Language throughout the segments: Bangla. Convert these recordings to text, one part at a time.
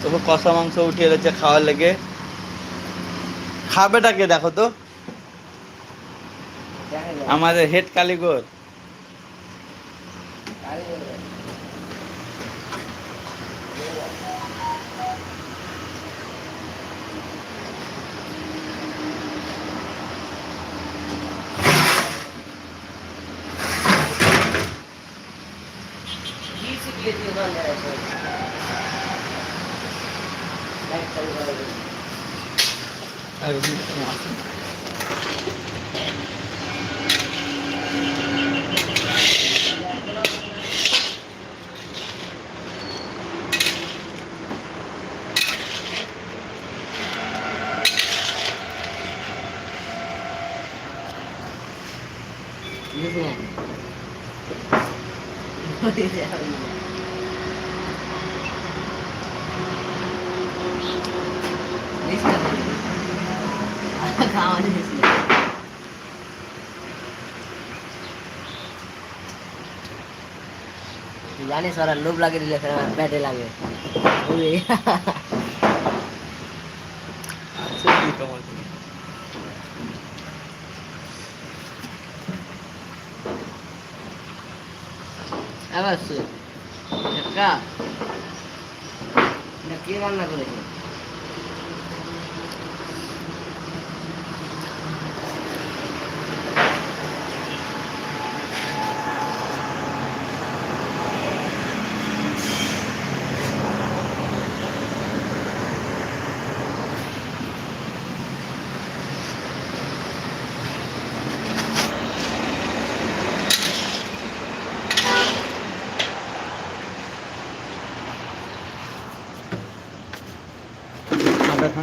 তবু কষা মাংস উঠিয়ে রয়েছে খাওয়ার লেগে। খাবেটাকে দেখো তো। আমাদের হেড কালীগড় আর জানিস Yeah. লোভ লাগে দিলে ফের আমার পেটে লাগে বুঝলি? আছে কি তোমার আবার সে ঝটকা এটা কে রান্না করেছে আধা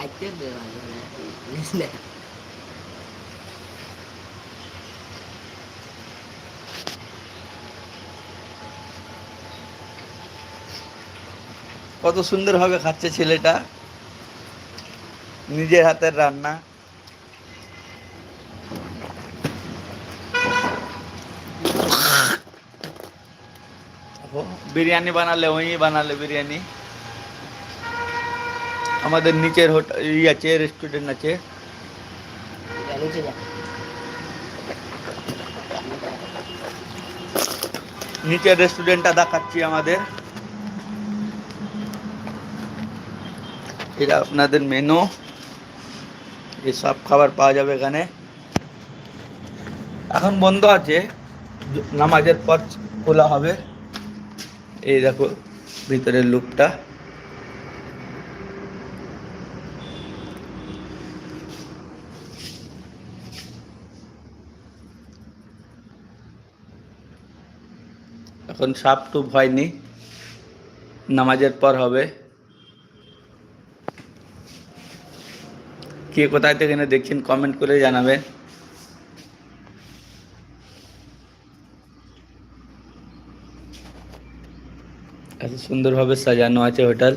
খাইতে ভালো না বুঝলে কত সুন্দরভাবে খাচ্ছে ছেলেটা। নিজের হাতের রান্না। বিরিয়ানি বানালে, ওই বানালে বিরিয়ানি। আমাদের নিচের হোটেল ই আছে রেস্টুরেন্ট আছে। নিচের রেস্টুরেন্টটা দেখাচ্ছি আমাদের। এটা আপনাদের মেনু এই সব খাবার পাওয়া যাবে এখানে। এখন বন্ধ আছে। নামাজের পর খোলা হবে। এই দেখো, ভিতরের লুকটা এখন সাপ টুপ হয়নি, নামাজের পর হবে। কে কোথায় থেকে না দেখছেন কমেন্ট করে জানাবেন। এত সুন্দরভাবে সাজানো আছে হোটেল।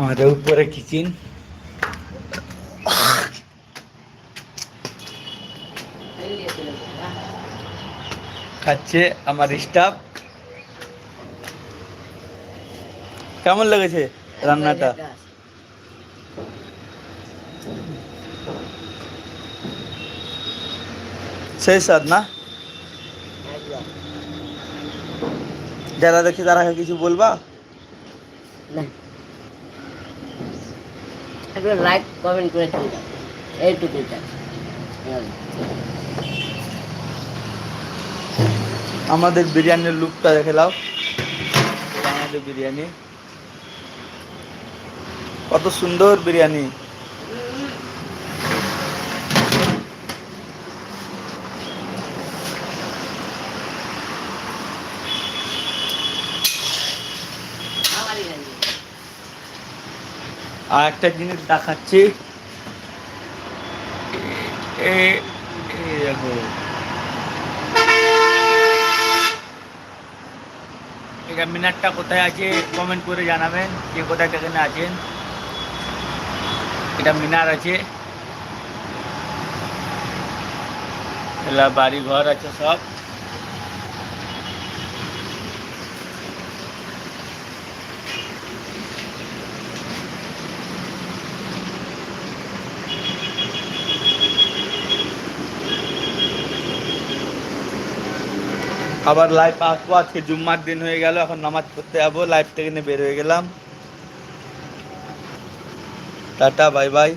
আমাদের উপরে কিচেন খাচ্ছে আমার স্টাফ কেমন লেগেছে রান্নাটা? সেই স্বাদ না? যারা দেখছে তারা কিছু বলবা? লাইক কমেন্ট করে এইটুকুই আমাদের বিরিয়ানির লুকটা দেখে লাও আমাদের বিরিয়ানি। কত সুন্দর বিরিয়ানি। আর একটা জিনিস দেখাচ্ছি। দেখো। এটা মিনারটা কোথায় আছে কমেন্ট করে জানাবেন যে কোথায় কেখানে আছেন। এটা মিনার আছে। এলা বাড়ি ঘর আছে সব। আবার লাইভ আসব আজকে জুম্মার দিন হয়ে গেল, এখন নামাজ পড়তে যাব লাইভ থেকে নিয়ে বের হয়ে গেলাম। Tata bye bye